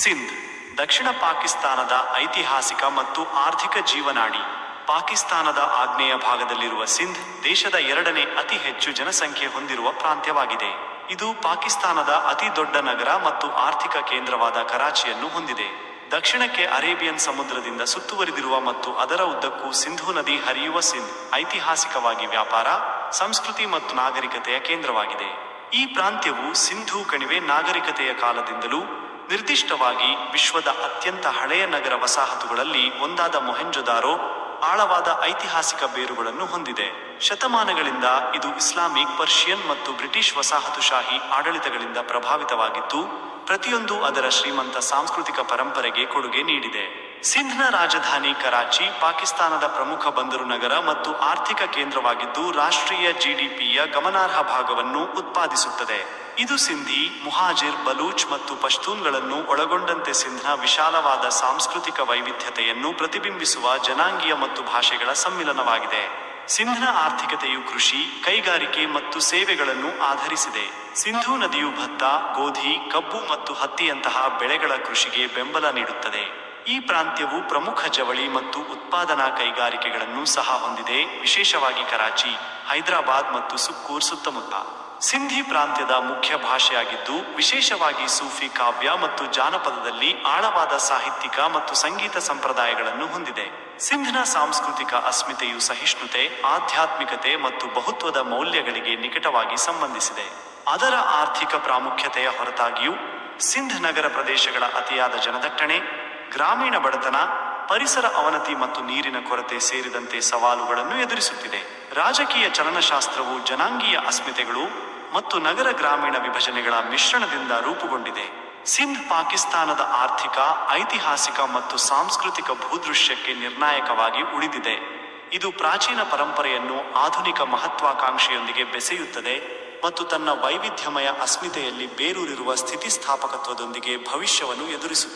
ಸಿಂಧ್, ದಕ್ಷಿಣ ಪಾಕಿಸ್ತಾನದ ಐತಿಹಾಸಿಕ ಮತ್ತು ಆರ್ಥಿಕ ಜೀವನಾಡಿ. ಪಾಕಿಸ್ತಾನದ ಆಗ್ನೇಯ ಭಾಗದಲ್ಲಿರುವ ಸಿಂಧ್, ದೇಶದ ಎರಡನೇ ಅತಿ ಹೆಚ್ಚು ಜನಸಂಖ್ಯೆ ಹೊಂದಿರುವ ಪ್ರಾಂತ್ಯವಾಗಿದೆ. ಇದು ಪಾಕಿಸ್ತಾನದ ಅತಿ ದೊಡ್ಡ ನಗರ ಮತ್ತು ಆರ್ಥಿಕ ಕೇಂದ್ರವಾದ ಕರಾಚಿಯನ್ನು ಹೊಂದಿದೆ. ದಕ್ಷಿಣಕ್ಕೆ ಅರೇಬಿಯನ್ ಸಮುದ್ರದಿಂದ ಸುತ್ತುವರಿದಿರುವ ಮತ್ತು ಅದರ ಉದ್ದಕ್ಕೂ ಸಿಂಧೂ ನದಿ ಹರಿಯುವ ಸಿಂಧ್, ಐತಿಹಾಸಿಕವಾಗಿ ವ್ಯಾಪಾರ, ಸಂಸ್ಕೃತಿ ಮತ್ತು ನಾಗರಿಕತೆಯ ಕೇಂದ್ರವಾಗಿದೆ. ಈ ಪ್ರಾಂತ್ಯವು ಸಿಂಧೂ ಕಣಿವೆ ನಾಗರಿಕತೆಯ ಕಾಲದಿಂದಲೂ ನಿರ್ದಿಷ್ಟವಾಗಿ ವಿಶ್ವದ ಅತ್ಯಂತ ಹಳೆಯ ನಗರ ವಸಾಹತುಗಳಲ್ಲಿ ಒಂದಾದ ಮೊಹೆಂಜೊದಾರೋ ಆಳವಾದ ಐತಿಹಾಸಿಕ ಬೇರುಗಳನ್ನು ಹೊಂದಿದೆ. ಶತಮಾನಗಳಿಂದ ಇದು ಇಸ್ಲಾಮಿಕ್, ಪರ್ಷಿಯನ್ ಮತ್ತು ಬ್ರಿಟಿಷ್ ವಸಾಹತುಶಾಹಿ ಆಡಳಿತಗಳಿಂದ ಪ್ರಭಾವಿತವಾಗಿದ್ದು, ಪ್ರತಿಯೊಂದು ಅದರ ಶ್ರೀಮಂತ ಸಾಂಸ್ಕೃತಿಕ ಪರಂಪರೆಗೆ ಕೊಡುಗೆ ನೀಡಿದೆ. ಸಿಂಧ್ನ ರಾಜಧಾನಿ ಕರಾಚಿ, ಪಾಕಿಸ್ತಾನದ ಪ್ರಮುಖ ಬಂದರು ನಗರ ಮತ್ತು ಆರ್ಥಿಕ ಕೇಂದ್ರವಾಗಿದ್ದು, ರಾಷ್ಟ್ರೀಯ ಜಿಡಿಪಿಯ ಗಮನಾರ್ಹ ಭಾಗವನ್ನು ಉತ್ಪಾದಿಸುತ್ತದೆ. ಇದು ಸಿಂಧಿ, ಮುಹಾಜಿರ್, ಬಲೂಚ್ ಮತ್ತು ಪಶ್ತೂನ್ಗಳನ್ನು ಒಳಗೊಂಡಂತೆ ಸಿಂಧ್ನ ವಿಶಾಲವಾದ ಸಾಂಸ್ಕೃತಿಕ ವೈವಿಧ್ಯತೆಯನ್ನು ಪ್ರತಿಬಿಂಬಿಸುವ ಜನಾಂಗೀಯ ಮತ್ತು ಭಾಷೆಗಳ ಸಮ್ಮಿಲನವಾಗಿದೆ. ಸಿಂಧ್ನ ಆರ್ಥಿಕತೆಯು ಕೃಷಿ, ಕೈಗಾರಿಕೆ ಮತ್ತು ಸೇವೆಗಳನ್ನು ಆಧರಿಸಿದೆ. ಸಿಂಧೂ ನದಿಯು ಭತ್ತ, ಗೋಧಿ, ಕಬ್ಬು ಮತ್ತು ಹತ್ತಿಯಂತಹ ಬೆಳೆಗಳ ಕೃಷಿಗೆ ಬೆಂಬಲ ನೀಡುತ್ತದೆ. ಈ ಪ್ರಾಂತ್ಯವು ಪ್ರಮುಖ ಜವಳಿ ಮತ್ತು ಉತ್ಪಾದನಾ ಕೈಗಾರಿಕೆಗಳನ್ನು ಸಹ ಹೊಂದಿದೆ, ವಿಶೇಷವಾಗಿ ಕರಾಚಿ, ಹೈದರಾಬಾದ್ ಮತ್ತು ಸುಕ್ಕೂರ್ ಸುತ್ತಮುತ್ತ. ಸಿಂಧಿ ಪ್ರಾಂತ್ಯದ ಮುಖ್ಯ ಭಾಷೆಯಾಗಿದ್ದು, ವಿಶೇಷವಾಗಿ ಸೂಫಿ ಕಾವ್ಯ ಮತ್ತು ಜಾನಪದದಲ್ಲಿ ಆಳವಾದ ಸಾಹಿತ್ಯಿಕ ಮತ್ತು ಸಂಗೀತ ಸಂಪ್ರದಾಯಗಳನ್ನು ಹೊಂದಿದೆ. ಸಿಂಧ್ನ ಸಾಂಸ್ಕೃತಿಕ ಅಸ್ಮಿತೆಯು ಸಹಿಷ್ಣುತೆ, ಆಧ್ಯಾತ್ಮಿಕತೆ ಮತ್ತು ಬಹುತ್ವದ ಮೌಲ್ಯಗಳಿಗೆ ನಿಕಟವಾಗಿ ಸಂಬಂಧಿಸಿದೆ. ಅದರ ಆರ್ಥಿಕ ಪ್ರಾಮುಖ್ಯತೆಯ ಹೊರತಾಗಿಯೂ, ಸಿಂಧ್ ನಗರ ಪ್ರದೇಶಗಳ ಅತಿಯಾದ ಜನದಟ್ಟಣೆ, ಗ್ರಾಮೀಣ ಬಡತನ ಪರಿಸರ ಅವನತಿ ಮತ್ತು ನೀರಿನ ಕೊರತೆ ಸೇರಿದಂತೆ ಸವಾಲುಗಳನ್ನು ಎದುರಿಸುತ್ತಿದೆ. ರಾಜಕೀಯ ಚಲನಶಾಸ್ತ್ರವು ಜನಾಂಗೀಯ ಅಸ್ಮಿತೆಗಳು ಮತ್ತು ನಗರ ಗ್ರಾಮೀಣ ವಿಭಜನೆಗಳ ಮಿಶ್ರಣದಿಂದ ರೂಪುಗೊಂಡಿದೆ. ಸಿಂಧ್ ಪಾಕಿಸ್ತಾನದ ಆರ್ಥಿಕ, ಐತಿಹಾಸಿಕ ಮತ್ತು ಸಾಂಸ್ಕೃತಿಕ ಭೂದೃಶ್ಯಕ್ಕೆ ನಿರ್ಣಾಯಕವಾಗಿ ಉಳಿದಿದೆ. ಇದು ಪ್ರಾಚೀನ ಪರಂಪರೆಯನ್ನು ಆಧುನಿಕ ಮಹತ್ವಾಕಾಂಕ್ಷೆಯೊಂದಿಗೆ ಬೆಸೆಯುತ್ತದೆ ಮತ್ತು ತನ್ನ ವೈವಿಧ್ಯಮಯ ಅಸ್ಮಿತೆಯಲ್ಲಿ ಬೇರೂರಿರುವ ಸ್ಥಿತಿಸ್ಥಾಪಕತ್ವದೊಂದಿಗೆ ಭವಿಷ್ಯವನ್ನು ಎದುರಿಸುತ್ತಿದೆ.